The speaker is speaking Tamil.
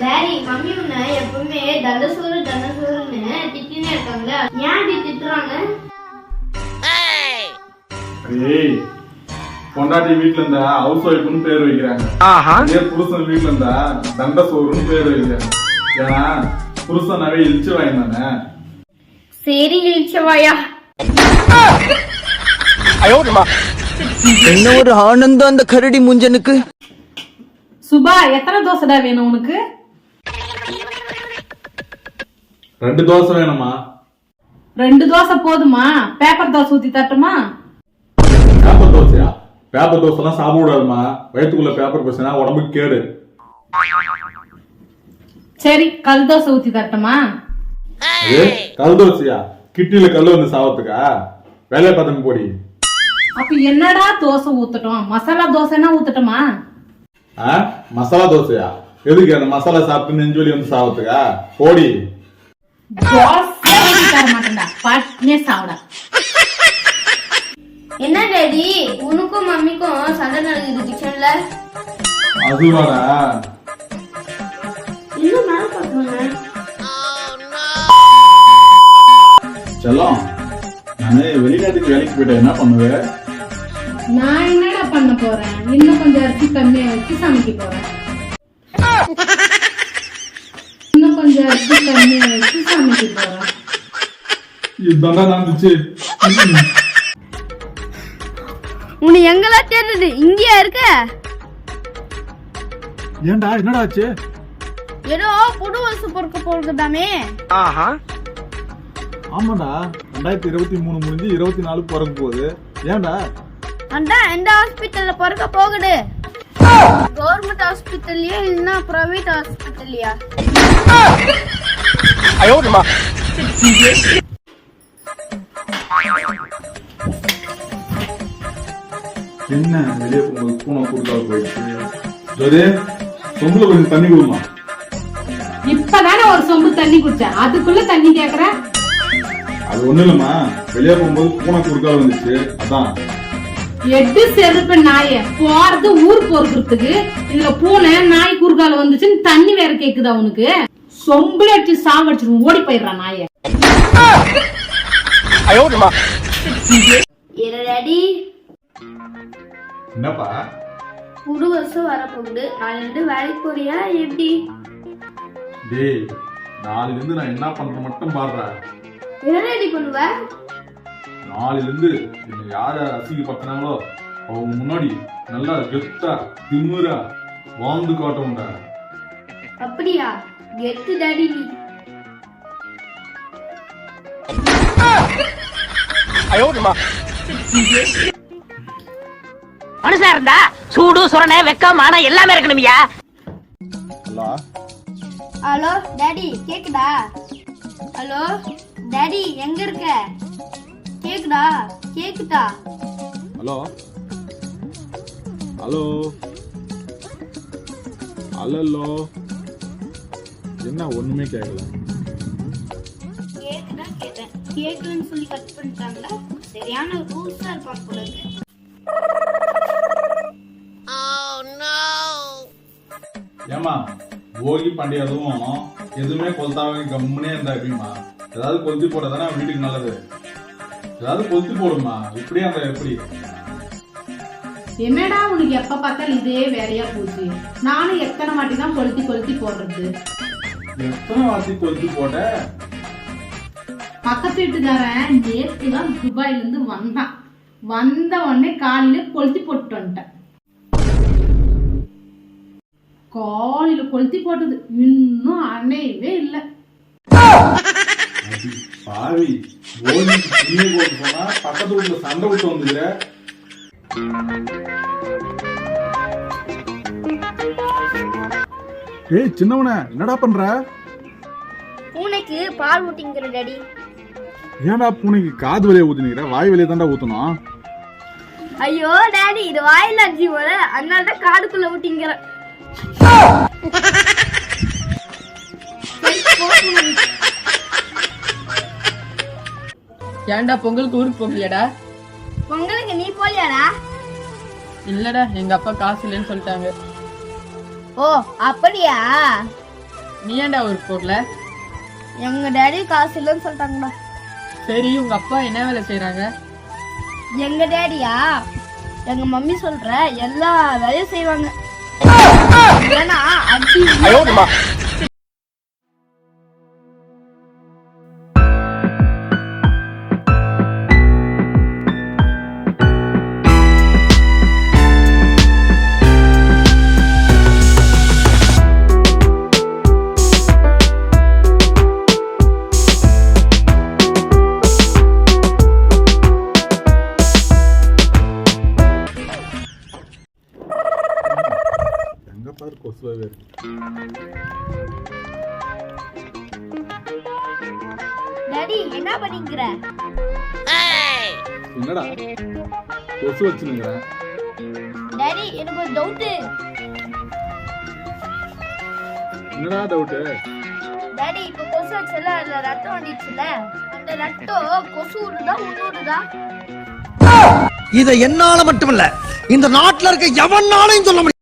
டாடி மம்மி உன்னை எப்பவுமே தண்டசோறு தண்டசோறுன்னு திட்டினே இருக்காங்களா ஏன் இப்படி திட்டுறாங்க? ஏய்! பொண்டாட்டி வீட்ல இருந்தா ஹவுஸ் ஒய்ஃப்னு பேர் வைக்கிறாங்க. அதே புருஷன் வீட்ல இருந்தா தண்ட சோறுன்னு பேர் வைக்கிறாங்க. ஏன்னா புருஷனாவே இழிச்சு வாங்கினானே சரி இழிச்சவாயா என்ன ஒரு ஆனந்தம் அந்த கரடி முஞ்சனுக்கு? சுபா எத்தனை தோசைடா வேணும் உனக்கு? ரெண்டு தோசை வேணுமா? ரெண்டு தோசை போதுமா? பேப்பர் தோசை ஊத்தி தட்டுமா பேப்பர் தோசையா? பேப்பர் தோசை எல்லாம் சாப்பிட கூடாதுமா வயிற்றுக்குள்ள பேப்பர் போச்சுன்னா உடம்புக்கு கேடு. சரி கல் தோசை ஊத்தி தட்டுமா ஏ கல் தோசையா? கிட்னில கல் வந்து சாவத்துக்கா வேலையை பார்த்து போடி. அப்ப என்னடா தோசை ஊத்தட்டும்? மசாலா தோசைனா ஊத்தட்டுமா? ஆ? மசாலா தோசையா? எதுக்கு அந்த மசாலா சாப்பிட்டு நெஞ்சு வலி வந்து சாவத்துக்கா போடி. என்ன டாடி உனக்கும் மம்மிக்கும் சண்டை நடக்குது கிச்சன்ல அதுவாடா. இன்னும் மேல பாக்கணும் செல்லம் நானு வெளிநாட்டுக்கு வேலைக்கு போயிட்டேன். என்ன பண்ணுவேன் நான் என்னடா பண்ண போறேன்? இன்னும் கொஞ்சம் அரிசி கம்மியா வச்சு சமைக்க போறேன். வச்சு சமைக்க நடந்துச்சு உன்னை எங்கெல்லாம் தேடுறது? இங்கேயா இருக்க? ஏன்டா என்னடா ஆச்சு? ஏதோ புது வருஷம் பொறுக்க போகுதாமே ஆமாடா ரெண்டாயிரத்தி இருபத்தி மூணு முடிஞ்சு இருபத்தி நாலு பிறக்க போகுது. ஏன்டா? அதான் எந்த ஹாஸ்பிட்டல்ல பிறக்க போகுது. கவர்மெண்ட் ஹாஸ்பிட்டல்லையா இல்லைன்னா பிரைவேட் ஹாஸ்பிட்டல்லையா என்ன வெளியே போகும்போது பூனை கொடுக்காது போயிடுச்சு? ஜோதி சொம்புல கொஞ்சம் தண்ணி கொடுமா. இப்பதானே ஒரு சொம்பு தண்ணி குடிச்சேன். அதுக்குள்ள தண்ணி கேக்குற? அது ஒண்ணு இல்லம்மா. வெளியே போகும்போது பூனை குறுக்கால வந்துச்சு. அதான். எட்டு செருப்பு நாய போறது ஊர் பொறுக்கிறதுக்கு இதுல பூனை நாய் குறுக்கால வந்துச்சுன்னு தண்ணி வேற கேக்குதா உனக்கு? சொம்புல அடிச்சு சாவடிச்சிரும் ஓடி போயிடுறான் நாய. ரெடி என்னப்பா? புது வருஷம் வரப்போகுது நாளைக்கு வேலைக்கு போறியா எப்படி? டேய் நாளைல இருந்து நான் என்ன பண்றேன் மட்டும் பாடுறா. என்ன ரெடி பண்ணுவ? நாளைல இருந்து என்னை யார அசிங்கப்படுத்தினாங்களோ அவங்க முன்னாடி நல்லா கெத்தா திமுறா வாழ்ந்து காட்டணும்டா அப்படியா? கெத்து டாடி நீ. மனுஷன் இருந்தா சூடு சுரணை வெக்கம் மானம் எல்லாமே இருக்கணும்யா. ஹலோ? ஹலோ டாடி கேக்குதா? ஹலோ டாடி எங்க இருக்க? கேக்குதா? கேக்குதா? ஹலோ? ஹலோ? ஹலோ என்ன ஒண்ணுமே கேட்கல கேக்குதா? கேட்டேன். கேக்குன்னு சொல்லி கட் பண்ணிட்டாங்களா? சரியான ரூல்ஸா இருப்பாங்க போல இருக்கு. ஏமா போகி பண்டிகை அதுவும் எதுவுமே கொளுத்தாம கம்முனே இருந்தா எப்படிமா ஏதாவது கொளுத்தி போட்டா தானே வீட்டுக்கு நல்லது? ஏதாவது கொளுத்தி போடுமா? இப்படியே அந்த எப்படி? என்னடா உனக்கு எப்ப பார்த்தாலும் இதே வேலையா போச்சு? நானும் எத்தனை வாட்டி தான் கொளுத்தி கொளுத்தி போடுறது? எத்தனை வாசி கொளுத்தி போட்ட? பக்கத்து வீட்டுக்காரன் நேத்து தான் துபாயில இருந்து வந்தான். வந்த உடனே காலையில கொளுத்தி போட்டு வந்துட்டேன். காலையில கொளுத்தி போட்டது இன்னும் அணையவே இல்லை. பாவி. போட்டு போனா பக்கத்து வீட்டுல சண்டை விட்டு வந்துக்கிற. ஏய் சின்னவன என்னடா பண்ற? பூனைக்கு பால் ஊட்டிங்கிற டாடி. ஏன்டா பூனைக்கு காது வழியா ஊத்தினிக்கிற வாய் வழியா தான்டா ஊத்தணும். ஐயோ டாடி இது வாயில அடிச்சு போல. அதனால தான் காடுக்குள்ள ஊட்டிங்கிற ஏன்டா பொங்கலுக்கு ஊருக்கு போகலையாடா? பொங்கலுக்கு நீ போலியாடா இல்லடா எங்க அப்பா காசு இல்லைன்னு சொல்லிட்டாங்க. ஓ அப்படியா? நீ ஏன்டா ஊருக்கு போகல? எங்க டேடி காசு இல்லைன்னு சொல்லிட்டாங்கடா. சரி உங்க அப்பா என்ன வேலை செய்றாங்க? எங்க டேடியா? எங்க மம்மி சொல்ற எல்லா வேலையும் செய்வாங்க. ஏன்னா அடி பாரு கொசுவாவே இருக்கு டேடி என்ன பண்ணிக்கிற? என்னடா? கொசு வச்சுனுங்கிறேன் டேடி எனக்கு ஒரு டவுட்டு என்னடா டவுட்டு டேடி இப்ப கொசு வச்சல அதுல ரத்தம் வந்துச்சுல அந்த ரத்தம் கொசு விடுதா உள்ளூடுதா இத என்னால மட்டுமல்ல. இந்த நாட்டுல இருக்க எவனாலையும் சொல்ல முடியாது.